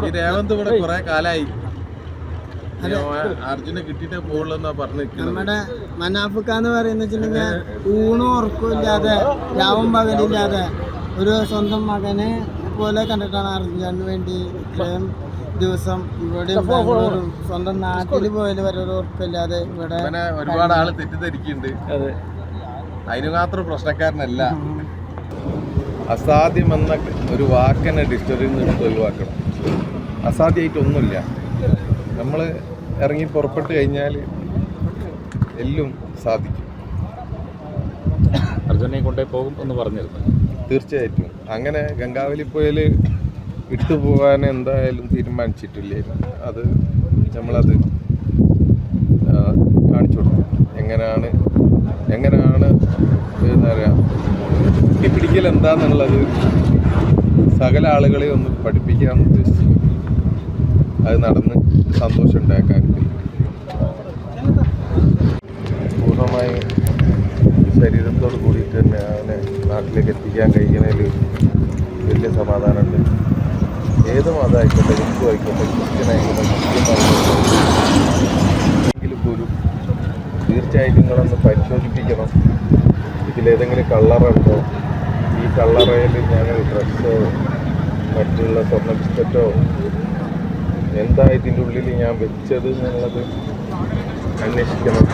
ഈ രേവന്ത് ഇവിടെ കുറെ കാലായി. അർജുനെ കിട്ടിട്ടേ പോകുള്ളൂ എന്നാ പറഞ്ഞു നമ്മുടെ മനാഫുക്ക എന്ന് പറയുന്ന വെച്ചിട്ടുണ്ടെങ്കിൽ ഊണും ഉറക്കും ഇല്ലാതെ രാവും പകലില്ലാതെ ഒരു സ്വന്തം മകനെ പോലെ കണ്ടിട്ടാണ് അർജുനു വേണ്ടി ഇത്രയും ദിവസം ഇവിടെ സ്വന്തം നാട്ടിൽ പോയാലും വരെ ഒരു ഉറക്കമില്ലാതെ ഇവിടെ ഒരുപാട് ആൾ തെറ്റിദ്ധരിക്കുന്നുണ്ട്. അതെ. അതിന് മാത്രം പ്രശ്നക്കാരനല്ല. അസാധ്യം എന്ന ഒരു വാക്കിനെ ഡിക്ഷണറിയിൽ നിന്ന് ഒഴിവാക്കണം. അസാധ്യമായിട്ടൊന്നുമില്ല നമ്മൾ ഇറങ്ങി പുറപ്പെട്ട് കഴിഞ്ഞാൽ എല്ലാം സാധിക്കും. അർജുനെ കൊണ്ടേ പോകും എന്ന് പറഞ്ഞിരുന്നു. തീർച്ചയായിട്ടും. അങ്ങനെ ഗംഗാവലി പോയാൽ ഇട്ടു പോകാൻ എന്തായാലും തീരുമാനിച്ചിട്ടില്ലായിരുന്നു. അത് നമ്മളത് കാണിച്ചു കൊടുക്കും എങ്ങനെയാണ് എങ്ങനെയാണ് പറയുക എന്താന്നുള്ളത് സകല ആളുകളെ ഒന്ന് പഠിപ്പിക്കാൻ ഉദ്ദേശിച്ചു. അത് നടന്ന് സന്തോഷം ഉണ്ടാക്കാൻ പൂർണമായി ശരീരത്തോട് കൂടിയിട്ട് തന്നെ അവനെ നാട്ടിലേക്ക് എത്തിക്കാൻ കഴിയുന്നതിൽ വലിയ സമാധാനമുണ്ട്. ഏത് മതമായിക്കോട്ടെ ഹിന്ദു ആയിക്കോട്ടെ ക്രിസ്ത്യൻ ആയിക്കോട്ടെ മുസ്ലിം ആയിക്കോട്ടെ. പോലും തീർച്ചയായിട്ടും നിങ്ങളൊന്ന് പരിശോധിപ്പിക്കണം. ഇതിലേതെങ്കിലും കള്ളറുണ്ടോ ഈ കള്ളറയിൽ ഞാൻ ഡ്രസ്സോ മറ്റുള്ള സ്വർണ ബിസ്ക്കറ്റോ എന്താ ഇതിന്റെ ഉള്ളിൽ ഞാൻ വെച്ചത് എന്നുള്ളത് അന്വേഷിക്കണം.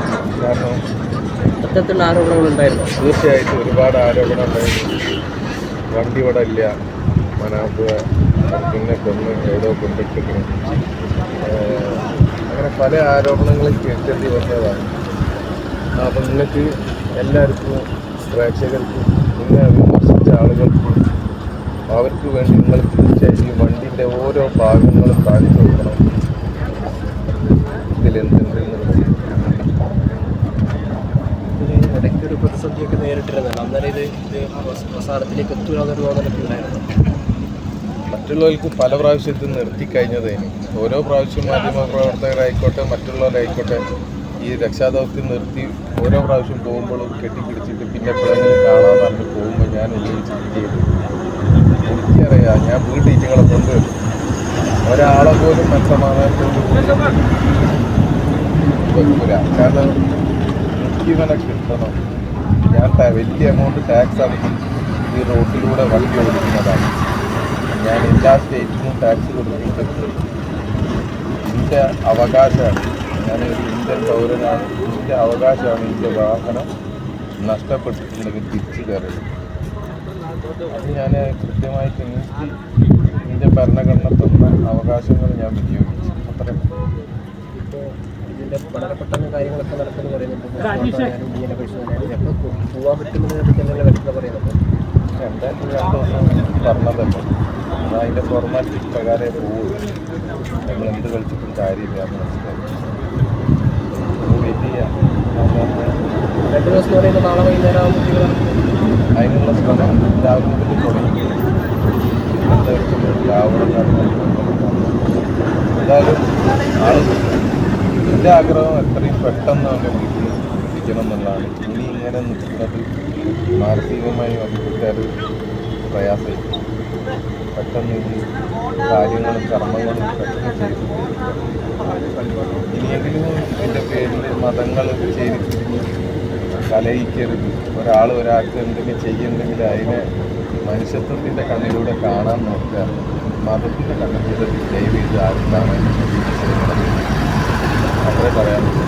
കാരണം ഉണ്ടായിരുന്നു. തീർച്ചയായിട്ടും ഒരുപാട് ആരോപണം ഉണ്ടായിരുന്നു. വണ്ടി ഇവിടെ ഇല്ല. മനാപ്പുക പിന്നെ കൊന്ന് ഏതോ കൊണ്ടിട്ടിരിക്കണം അങ്ങനെ പല ആരോപണങ്ങളും കേൾക്കേണ്ടി വന്നതാണ്. അപ്പം നിങ്ങൾക്ക് എല്ലാവർക്കും പ്രേക്ഷകർക്കും പിന്നെ വിമർശിച്ച ആളുകൾക്കും അവർക്ക് വേണ്ടി നിങ്ങൾ തീർച്ചയായും ഈ വണ്ടിന്റെ ഓരോ ഭാഗങ്ങളും കാണിച്ചു കൊടുക്കണം. ഇതിലെന്തുണ്ട് എന്നുള്ളത്. ഇടയ്ക്ക് ഒരു പ്രതിസന്ധിയൊക്കെ നേരിട്ടിരുന്നല്ലോ. അന്നേരം ഇത് ഇത് അവസാനത്തിലേക്ക് എത്തുക എന്നൊരു തോന്നലൊക്കെ ഉണ്ടായിരുന്നു. മറ്റുള്ളവർക്ക് പല പ്രാവശ്യത്തിൽ നിർത്തിക്കഴിഞ്ഞതേന്. ഓരോ പ്രാവശ്യം മാധ്യമ പ്രവർത്തകരായിക്കോട്ടെ മറ്റുള്ളവരായിക്കോട്ടെ ഈ രക്ഷാദൗത്യം നിർത്തി ഓരോ പ്രാവശ്യം പോകുമ്പോഴും കെട്ടിപ്പിടിച്ചിട്ട് പിന്നെ എപ്പോഴെങ്കിലും കാണാൻ പറഞ്ഞ് പോകുമ്പോൾ ഞാൻ ഉള്ളിൽ ചിന്ത ചെയ്തു എനിക്കറിയാം ഞാൻ വീട്ടിൽ ഇങ്ങളെ കൊണ്ടുവരും ഒരാളെ പോലും മനസ്സമാധാനത്തോട് വെക്കൂല എനിക്കിവനെ കിട്ടണം. ഞാൻ വലിയ എമൗണ്ട് ടാക്സ് അടക്കി ഈ റോട്ടിലൂടെ വണ്ടി ഓടിക്കുന്നതാണ്. ഞാൻ എല്ലാ സ്റ്റേറ്റിനും ടാക്സ് കൊടുക്കുന്നത് എന്റെ അവകാശമാണ്. ഞാൻ ഒരു ഇന്ത്യൻ പൗരനാണ്. എന്റെ അവകാശമാണ് എന്റെ വാഹനം നഷ്ടപ്പെട്ടിട്ടുണ്ടെങ്കിൽ തിരിച്ചു കയറുന്നത് അത് ഞാൻ കൃത്യമായിട്ട് എനിക്ക് എന്റെ ഭരണഘടന തന്ന അവകാശങ്ങൾ ഞാൻ വിനിയോഗിച്ചു. അത്ര. ഇപ്പോൾ ഇതിന്റെ പഠനപ്പെട്ട കാര്യങ്ങളൊക്കെ നടക്കുന്നു പറയുന്നുണ്ട്. പോസ്റ്റ്മോർട്ടം ഡി എൻ എ പരിശോധന എപ്പോൾ പോകാൻ പറ്റുന്നതിനെ പറ്റി വ്യക്തത പറയുന്നുണ്ട്? എന്തായാലും രണ്ട് ദിവസം പറഞ്ഞതല്ലേ എന്നാൽ അതിന്റെ ഫോർമാറ്റ് പ്രകാരമേ പോവുള്ളൂ നമ്മൾ എന്ത് കളിച്ചിട്ടും കാര്യമില്ല എന്ന് മനസ്സിലായി. ദിവസം എന്ന് പറയുമ്പോൾ നാളെ വൈകുന്നേരം ആകുമ്പോൾ അതിനുള്ള ശ്രമം രാവിലെ മുതൽ തുടങ്ങി എന്തായാലും ആൾ എന്റെ ആഗ്രഹം എത്രയും പെട്ടെന്ന് അവന്റെ വീട്ടിൽ എത്തിക്കണം എന്നുള്ളതാണ് ഇനി ഇങ്ങനെ നിൽക്കുന്നത് മാനസികമായി വന്നിട്ട് പ്രയാസമായി പെട്ടെന്ന് ഈ കാര്യങ്ങളും കർമ്മങ്ങളും പെട്ടെന്ന് ചെയ്തു. ഇനിയെങ്കിലും എന്റെ പേരിൽ മതങ്ങൾ ചേരിത്തിരിഞ്ഞ് കലയിക്കരുത് ഒരാൾ ഒരാൾക്ക് എന്തെങ്കിലും ചെയ്യുന്നുണ്ടെങ്കിൽ അതിനെ മനുഷ്യത്വത്തിന്റെ കണ്ണിലൂടെ കാണാൻ നോക്കുക മതത്തിന്റെ കണ്ണിലൂടെ ദൈവം ചെയ്ത് ആരും കാണാൻ. അത്രേ പറ്റൂ.